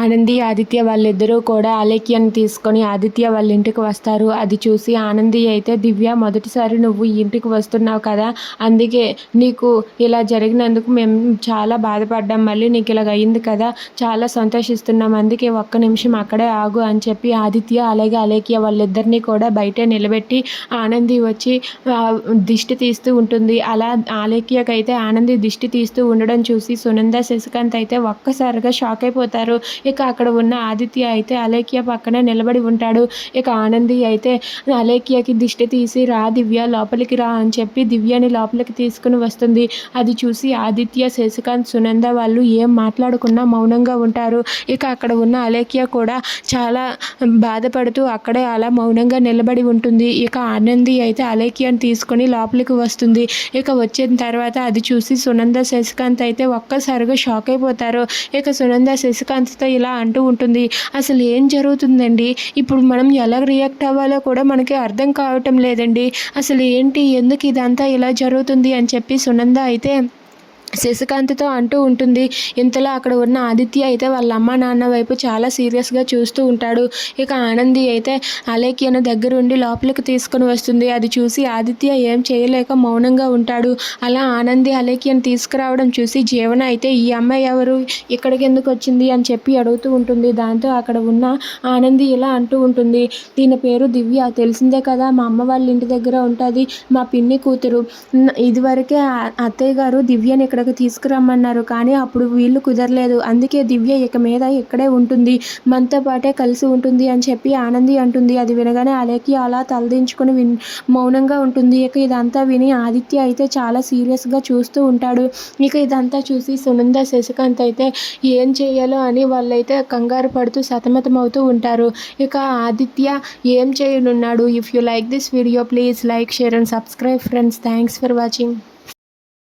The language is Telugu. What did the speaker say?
ఆనంది ఆదిత్య వాళ్ళిద్దరూ కూడా అలేఖ్యని తీసుకొని ఆదిత్య వాళ్ళ ఇంటికి వస్తారు. అది చూసి ఆనంది అయితే దివ్య మొదటిసారి నువ్వు ఇంటికి వస్తున్నావు కదా అందుకే నీకు ఇలా జరిగినందుకు మేము చాలా బాధపడ్డాం. మళ్ళీ నీకు ఇలాగ అయింది కదా చాలా సంతోషిస్తున్నాం. అందుకే ఒక్క నిమిషం అక్కడే ఆగు అని చెప్పి ఆదిత్య అలాగే అలేఖ్య వాళ్ళిద్దరినీ కూడా బయటే నిలబెట్టి ఆనంది వచ్చి దిష్టి తీస్తూ ఉంటుంది. అలా ఆలేఖ్యకైతే ఆనంది దిష్టి తీస్తూ ఉండడం చూసి సునంద శశికాంత్ అయితే ఒక్కసారిగా షాక్ అయిపోతారు. ఇక అక్కడ ఉన్న ఆదిత్య అయితే అలేఖ్య పక్కన నిలబడి ఉంటాడు. ఇక ఆనంది అయితే అలేఖ్యకి దిష్టి తీసి రా దివ్య లోపలికి రా అని చెప్పి దివ్యని లోపలికి తీసుకుని వస్తుంది. అది చూసి ఆదిత్య శశికాంత్ సునంద వాళ్ళు ఏం మాట్లాడుకున్నా మౌనంగా ఉంటారు. ఇక అక్కడ ఉన్న అలేఖ్య కూడా చాలా బాధపడుతూ అక్కడే అలా మౌనంగా నిలబడి ఉంటుంది. ఇక ఆనంది అయితే అలేఖ్యను తీసుకొని లోపలికి వస్తుంది. ఇక వచ్చిన తర్వాత అది చూసి సునంద శశికాంత్ అయితే ఒక్కసారిగా షాక్ అయిపోతారు. ఇక సునంద శశికాంత్తో ఇలా అంటూ ఉంటుంది. అసలు ఏం జరుగుతుందండి? ఇప్పుడు మనం ఎలా రియాక్ట్ అవ్వాలో కూడా మనకి అర్థం కావటం లేదండి. అసలు ఏంటి? ఎందుకు ఇదంతా ఇలా జరుగుతుంది? అని చెప్పి సునంద అయితే శశికాంత్తో అంటూ ఉంటుంది ఇంతలో అక్కడ ఉన్న ఆదిత్య అయితే వాళ్ళ అమ్మ నాన్న వైపు చాలా సీరియస్గా చూస్తూ ఉంటాడు. ఇక ఆనంది అయితే అలేఖ్యను దగ్గరుండి లోపలికి తీసుకుని వస్తుంది. అది చూసి ఆదిత్య ఏం చేయలేక మౌనంగా ఉంటాడు. అలా ఆనంది అలేఖ్యను తీసుకురావడం చూసి జీవన అయితే ఈ అమ్మాయి ఎవరు? ఇక్కడికి ఎందుకు వచ్చింది? అని చెప్పి అడుగుతూ ఉంటుంది. దాంతో అక్కడ ఉన్న ఆనంది ఇలా అంటూ ఉంటుంది దీని పేరు దివ్య. తెలిసిందే కదా మా అమ్మ వాళ్ళ ఇంటి దగ్గర ఉంటుంది మా పిన్ని కూతురు. ఇదివరకే అత్తయ్య గారు దివ్యని ఇక్కడ ఇక్కడికి తీసుకురమ్మన్నారు. కానీ అప్పుడు వీళ్ళు కుదరలేదు. అందుకే దివ్య ఇక మీద ఇక్కడే ఉంటుంది. మనతో పాటే కలిసి ఉంటుంది అని చెప్పి ఆనంది అంటుంది. అది వినగానే అలేకి అలా తలదించుకొని విన్ మౌనంగా ఉంటుంది. ఇక ఇదంతా విని ఆదిత్య అయితే చాలా సీరియస్గా చూస్తూ ఉంటాడు. ఇక ఇదంతా చూసి సునంద శశికాంత్ అయితే ఏం చేయాలో అని వాళ్ళైతే కంగారు పడుతూ సతమతం అవుతూ ఉంటారు. ఇక ఆదిత్య ఏం చేయనున్నాడు? If you like this video please like share and subscribe friends thanks for watching